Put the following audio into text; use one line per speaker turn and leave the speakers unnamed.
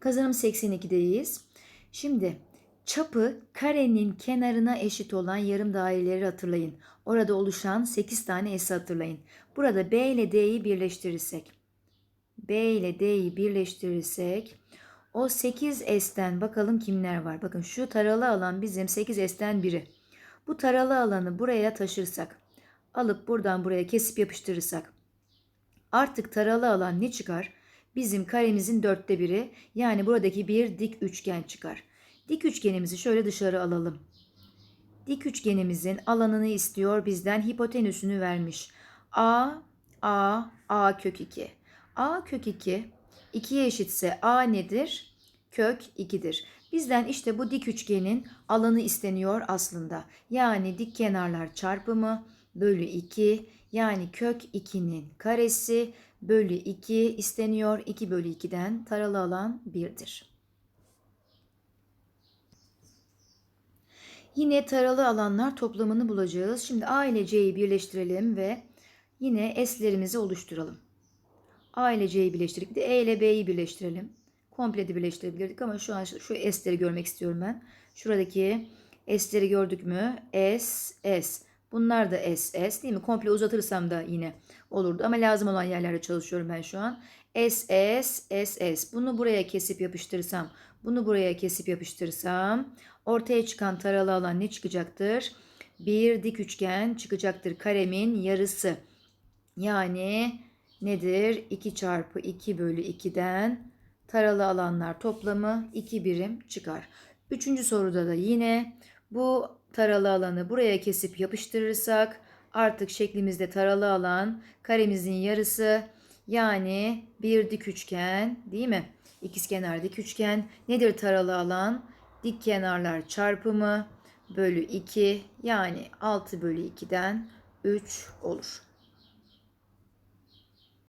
Kazanım 82'deyiz. Şimdi çapı karenin kenarına eşit olan yarım daireleri hatırlayın. Orada oluşan 8 tane S'i hatırlayın. Burada B ile D'yi birleştirirsek. B ile D'yi birleştirirsek o 8 S'ten bakalım kimler var. Bakın şu taralı alan bizim 8 S'ten biri. Bu taralı alanı buraya taşırsak, alıp buradan buraya kesip yapıştırırsak artık taralı alan ne çıkar? Bizim karemizin dörtte biri yani buradaki bir dik üçgen çıkar. Dik üçgenimizi şöyle dışarı alalım. Dik üçgenimizin alanını istiyor bizden hipotenüsünü vermiş. A, A, A kök 2. A kök 2 2'ye eşitse A nedir? Kök 2'dir. Bizden işte bu dik üçgenin alanı isteniyor aslında. Yani dik kenarlar çarpımı bölü 2 yani kök 2'nin karesi bölü 2 isteniyor. 2 bölü 2'den taralı alan 1'dir. Yine taralı alanlar toplamını bulacağız. Şimdi A ile C'yi birleştirelim ve yine S'lerimizi oluşturalım. A ile C'yi birleştirdik. E ile B'yi birleştirelim. Komple de birleştirebilirdik ama şu an şu S'leri görmek istiyorum ben. Şuradaki S'leri gördük mü? S, S. Bunlar da S, S değil mi? Komple uzatırsam da yine olurdu ama lazım olan yerlerde çalışıyorum ben şu an. S, S, S, S. Bunu buraya kesip yapıştırırsam, bunu buraya kesip yapıştırırsam ortaya çıkan taralı alan ne çıkacaktır? Bir dik üçgen çıkacaktır. Karemin yarısı. Yani nedir? 2 çarpı 2 bölü 2'den taralı alanlar toplamı 2 birim çıkar. Üçüncü soruda da yine bu taralı alanı buraya kesip yapıştırırsak artık şeklimizde taralı alan karemizin yarısı yani bir dik üçgen değil mi? İkizkenar dik üçgen nedir taralı alan? Dik kenarlar çarpımı bölü 2 yani 6 bölü 2'den 3 olur.